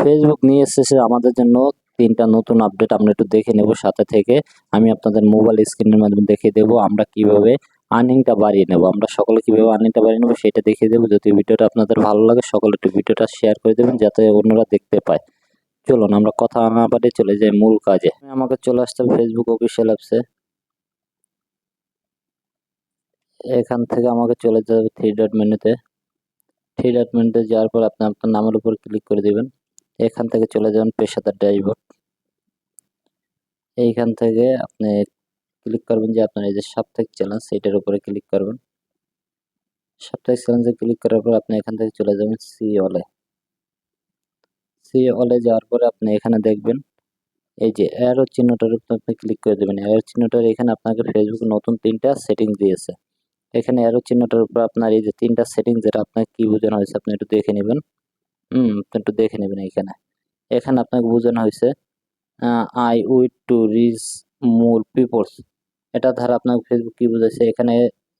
Facebook নিয়ে এসেছে আমাদের জন্য তিনটা নতুন আপডেট আমরা একটু দেখে নেব সাথে থেকে। আমি আপনাদের মোবাইল স্ক্রিনের মাধ্যমে দেখিয়ে দেবো আমরা কীভাবে আর্নিংটা বাড়িয়ে নেব। আমরা সকলে কীভাবে আর্নিংটা বাড়িয়ে নেব সেটা দেখিয়ে দেবো। যদি ভিডিওটা আপনাদের ভালো লাগে, সকলে একটু ভিডিওটা শেয়ার করে দেবেন যাতে অন্যরা দেখতে পায়। চলুন, আমরা কথা না বাড়িয়ে চলে যাই মূল কাজে। আমাকে চলে আসতে হবে ফেসবুক অফিসিয়াল অ্যাপসে এখান থেকে আমাকে চলে যেতে হবে থ্রি ডট মেনুতে থ্রি ডট মেনুতে যাওয়ার পর আপনি আপনার নামের উপর ক্লিক করে দিবেন। এখান থেকে চলে যাবেন পেশাদার ড্যাশবোর্ড। এইখান থেকে আপনি ক্লিক করবেন যে আপনার এই যে সাপ্তাহিক চ্যালেঞ্জ সেইটার উপরে ক্লিক করবেন। সাপ্তাহিক চ্যালেঞ্জে ক্লিক করার পর আপনি এখান থেকে চলে যাবেন সি অলে সি অলে যাওয়ার পরে আপনি এখানে দেখবেন, এই যে অ্যারো চিহ্নটার উপর আপনি ক্লিক করে দেবেন। অ্যারো চিহ্নটার এখানে আপনাকে ফেসবুক নতুন তিনটা সেটিং দিয়েছে। এখানে অ্যারো চিহ্নটার উপর আপনার এই যে তিনটা সেটিং যেটা আপনাকে কি বোঝানো হয়েছে, আপনি একটু দেখে নেবেন। হুম একটু দেখে নেবেন এখানে এখানে আপনাকে বোঝানো হয়েছে I would to reach more peoples এটা ধারা আপনাকে ফেসবুক কি বুঝাইছে? এখানে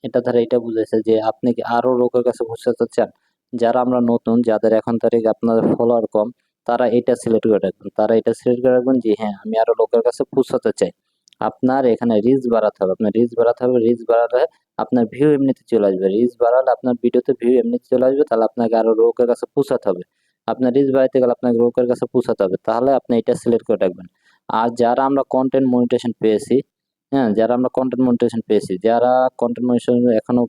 এটা ধারা এটা বুঝাইছে যে আপনি কি আরও লোকের কাছে পৌঁছাতে চান? যারা আমরা নতুন, যাদের এখন তারিখ আপনাদের ফলোয়ার কম, তারা এটা সিলেক্ট করে রাখবেন। তারা এটা সিলেক্ট করে রাখবেন যে হ্যাঁ আমি আরও লোকের কাছে পৌঁছাতে চাই। আপনার এখানে রিচ বাড়াতে হবে। আপনার রিচ বাড়াতে হবে রিচ বাড়ালে আপনার ভিউ এমনিতে চলে আসবে। রিচ বাড়ালে আপনার ভিডিওতে ভিউ এমনিতে চলে আসবে, তাহলে আপনাকে আরও লোকের কাছে পৌঁছাতে হবে। আপনার রিচ বাড়াইতে গেলে আপনাকে লোকের কাছে পৌঁছাতে হবে। তাহলে আপনি এটা সিলেক্ট করে রাখবেন। আর যারা আমরা কন্টেন্ট মনিটেশন পেয়েছি হ্যাঁ যারা আমরা কন্টেন্ট মনিটেশন পেয়েছি, যারা কন্টেন্ট মনিটেশন এখনও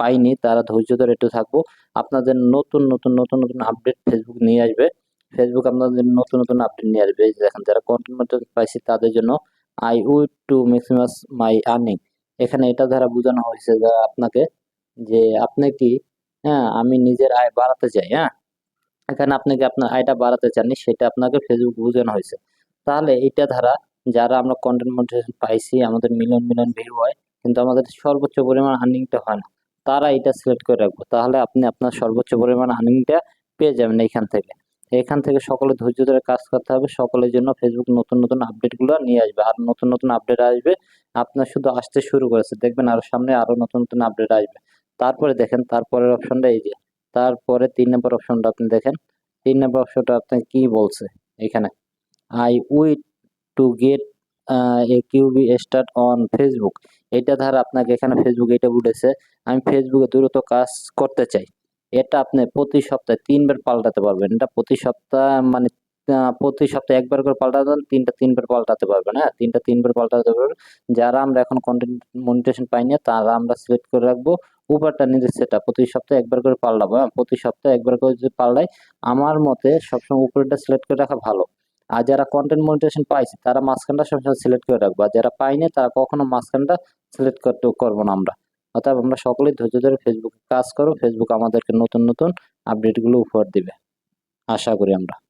পাইনি, তারা ধৈর্য ধরে একটু থাকব। আপনাদের নতুন নতুন নতুন নতুন আপডেট ফেসবুক নিয়ে আসবে। ফেসবুক আপনাদের নতুন নতুন আপডেট নিয়ে আসবে। দেখেন, যারা কন্টেন্ট মনিটেশন পাইছি, তাদের জন্য I would to maximise my earning এখানে এটা দ্বারা বোঝানো হয়েছে আপনাকে, যে আপনি কি হ্যাঁ আমি নিজের আয় বাড়াতে চাই হ্যাঁ? এখানে আপনি কি আপনার আয়টা বাড়াতে চাননি? সেটা আপনাকে ফেসবুক বোঝানো হয়েছে। তাহলে এটা ধারা, যারা আমরা কন্টেন্ট মনিটাইজেশন পাইছি, আমাদের মিলিয়ন মিলিয়ন ভিউ হয়, কিন্তু আমাদের সর্বোচ্চ পরিমাণ আর্নিংটা হয় না। তারা এটা সিলেক্ট করে রাখব। তাহলে আপনি আপনার সর্বোচ্চ পরিমাণ আর্নিংটা পেয়ে যাবেন এইখান থেকে। এখান থেকে সকলে ধৈর্য ধরে কাজ করতে হবে। সকলের জন্য ফেসবুক নতুন নতুন আপডেটগুলো নিয়ে আসবে। আর নতুন নতুন আপডেট আসবে। আপনার শুধু আসতে শুরু করেছে। দেখবেন আরও সামনে আরও নতুন নতুন আপডেট আসবে। তারপরে দেখেন, তারপরের অপশনটা এই যে তারপরে তিন নম্বর অপশনটা আপনি দেখেন। তিন নম্বর অপশনটা আপনি কি বলছে এখানে? I would to get a QB start on Facebook এটা ধর আপনাকে এখানে ফেসবুক এটা উঠেছে আমি ফেসবুকে দ্রুত কাজ করতে চাই। এটা আপনি প্রতি সপ্তাহে তিনবার পাল্টাতে পারবেন। এটা প্রতি সপ্তাহ মানে প্রতি সপ্তাহে একবার করে পাল্টাতে তিনটা তিনবার পাল্টাতে পারবেন হ্যাঁ? তিনটা তিনবার পাল্টাতে পারবেন যারা আমরা এখন কন্টেন্ট মনিটেশন পাই না তারা আমরা সিলেক্ট করে রাখব, উপরটা নিজের সেটা প্রতি সপ্তাহে একবার করে পাল্টাবো হ্যাঁ? প্রতি সপ্তাহে একবার করে যদি পাল্টাই, আমার মতে সবসময় উপরেরটা সিলেক্ট করে রাখা ভালো। আর যারা কন্টেন্ট মনিটেশন পাইছে, তারা মাঝখানটা সবসময় সিলেক্ট করে রাখব। আর যারা পাইনি, তারা কখনো মাঝখানটা সিলেক্ট করতে করব না আমরা। অর্থাৎ আমরা সকলেই ধৈর্য ধরে ফেসবুকে কাজ করো ফেসবুক আমাদেরকে নতুন নতুন আপডেটগুলো উপহার দিবে। আশা করি আমরা।